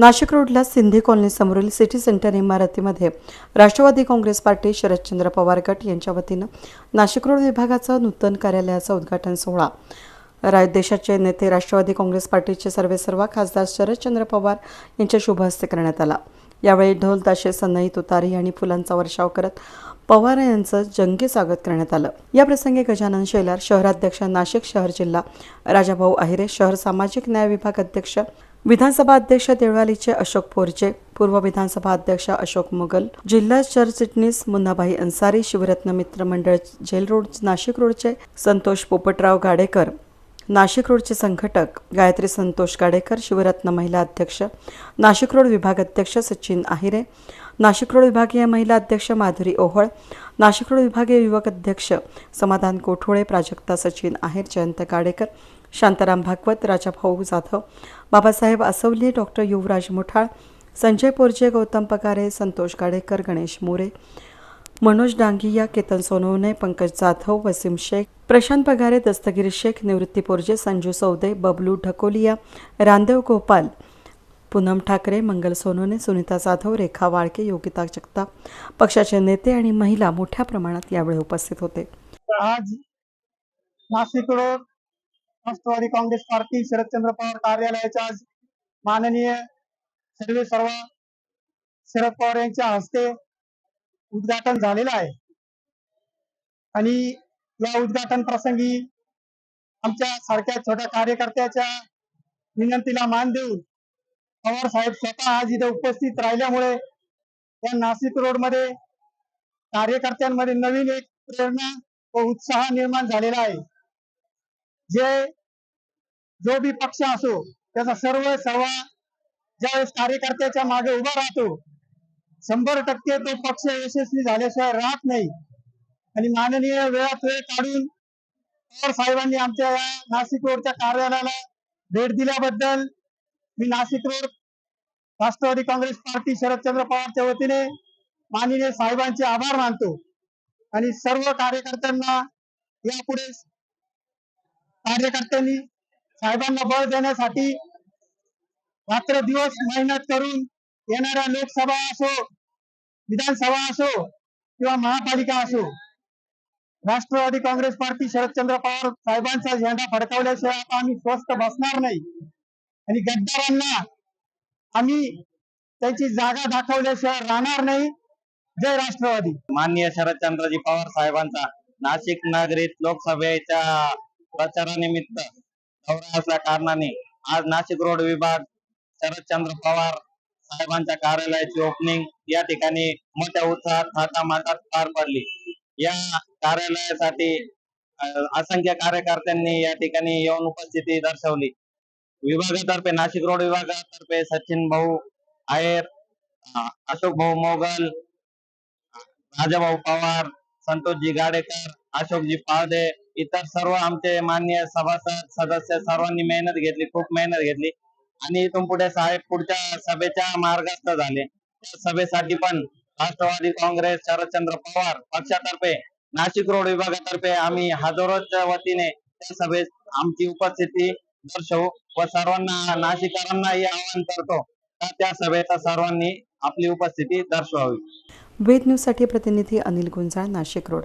नाशिक रोडला सिंधी कॉलनी समोरील city centre इमारतीमध्ये राष्ट्रवादी काँग्रेस पार्टी शरदचंद्र पवार गट यांच्या वतीनं नाशिक रोड विभागाचं नूतन कार्यालयाचा उद्घाटन सोहळा. राय देशाचे नेते राष्ट्रवादी काँग्रेस पार्टीचे सर्वेसर्वा खासदार शरदचंद्र पवार यांच्या शुभ हस्ते करण्यात आला. यावेळी ढोल ताशे सनई तुतारी आणि फुलांचा वर्षाव करत पवार यांचं जंगी स्वागत करण्यात आलं. या प्रसंगी गजानन शेलार शहराध्यक्ष नाशिक शहर जिल्हा राजाभाऊ आहिरे शहर सामाजिक न्याय विभाग अध्यक्ष विधानसभा अध्यक्ष देवळालीचे अशोक पोरचे पूर्व विधानसभा अध्यक्ष अशोक मुगल जिल्हा सरचिटणीस मुन्नाबाई अन्सारी शिवरत्न मित्र मंडळ जेल रोड नाशिक रोडचे संतोष पोपटराव गाडेकर नाशिक रोडचे संघटक गायत्री संतोष गाडेकर शिवरत्न महिला अध्यक्ष नाशिक रोड विभाग अध्यक्ष सचिन आहिरे नाशिक रोड विभागीय महिला अध्यक्ष माधुरी ओहळ नाशिक रोड विभागीय युवक अध्यक्ष समाधान कोठोळे प्राजक्ता सचिन आहेर जयंत गाडेकर शांताराम भागवत राजाभाऊ जाधव बाबासाहेब आसवले डॉक्टर युवराज मुठाळ संजय पोरजे गौतम पगारे संतोष गाडेकर गणेश मोरे मनोज डांगिया केतन सोनवणे पंकज जाधव वसीम शेख प्रशांत पगारे दस्तगीर शेख निवृत्ती पोरजे संजू सौदे बबलू ढकोलिया रामदेव गोपाल पूनम ठाकरे मंगल सोनोने सुनीता जाधव रेखा वाळके योगिता जगताप पक्षाचे नेते आणि महिला मोठ्या प्रमाणात यावेळी उपस्थित होते. आज नाशिक रोड राष्ट्रवादी काँग्रेस पार्टी शरदचंद्र पवार कार्यालयाच्या आज माननीय सर्वे सर्व शरद पवार यांच्या हस्ते उद्घाटन झालेलं आहे. आणि या उद्घाटन प्रसंगी आमच्या सारख्या छोट्या कार्यकर्त्याच्या विनंतीला मान देऊन पवार साहेब स्वतः आज इथे उपस्थित राहिल्यामुळे या नाशिक रोडमध्ये कार्यकर्त्यांमध्ये नवीन एक प्रेरणा व उत्साह निर्माण झालेला आहे. जे जो बी पक्ष असो त्याचा सर्व सर्व ज्यावेळेस कार्यकर्त्याच्या मागे उभा राहतो शंभर टक्के तो पक्ष यशस्वी झाल्याशिवाय राहत नाही. आणि माननीय वेळात वेळ काढून पवार साहेबांनी आमच्या या नाशिक रोडच्या कार्यालयाला भेट दिल्याबद्दल मी नाशिक रोड राष्ट्रवादी काँग्रेस पार्टी शरदचंद्र पवारच्या वतीने माननीय साहेबांचे आभार मानतो आणि सर्व कार्यकर्त्यांना यापुढे कार्यकर्त्यांनी साहेबांना बळ देण्यासाठी रात्र दिवस मेहनत करून येणाऱ्या लोकसभा असो विधानसभा असो किंवा महापालिका असो राष्ट्रवादी काँग्रेस पार्टी शरदचंद्र पवार साहेबांचा झेंडा फडकावल्याशिवाय आता आम्ही स्वस्थ बसणार नाही. आणि गद्दारांना आम्ही त्याची जागा दाखवल्याशिवाय राहणार नाही. जय राष्ट्रवादी. माननीय शरदचंद्रजी पवार साहेबांचा नाशिक नागरिक लोकसभेच्या प्रचारानिमित्त दौरा असल्या कारणाने आज नाशिक रोड विभाग शरदचंद्र पवार साहेबांच्या कार्यालयाची ओपनिंग या ठिकाणी मोठ्या उत्साहात थाटामाटात पार पडली. या कार्यालयासाठी असंख्य कार्यकर्त्यांनी या ठिकाणी येऊन उपस्थिती दर्शवली. विभागातर्फे नाशिक रोड विभागातर्फे सचिन भाऊ आयर अशोक भाऊ मोगल राजाभाऊ पवार संतोषजी गाडेकर अशोकजी पाळदे इतर सर्व आमचे मान्य सभासद सदस्य सर्वांनी मेहनत घेतली खूप मेहनत घेतली. आणि इथून पुढे साहेब पुढच्या सभेच्या मार्गस्थ झाले. सभेसाठी पण राष्ट्रवादी काँग्रेस शरदचंद्र पवार पक्षातर्फे नाशिक रोड विभागातर्फे आम्ही हजारोच्या वतीने त्या सभेत आमची उपस्थिती दर्शवू हो, व सर्वांना नाशिकरांनाही आवाहन करतो त्या सभेत सर्वांनी आपली उपस्थिती दर्शवावी. वेद न्यूजसाठी प्रतिनिधी अनिल गुंजाळ नाशिक रोड.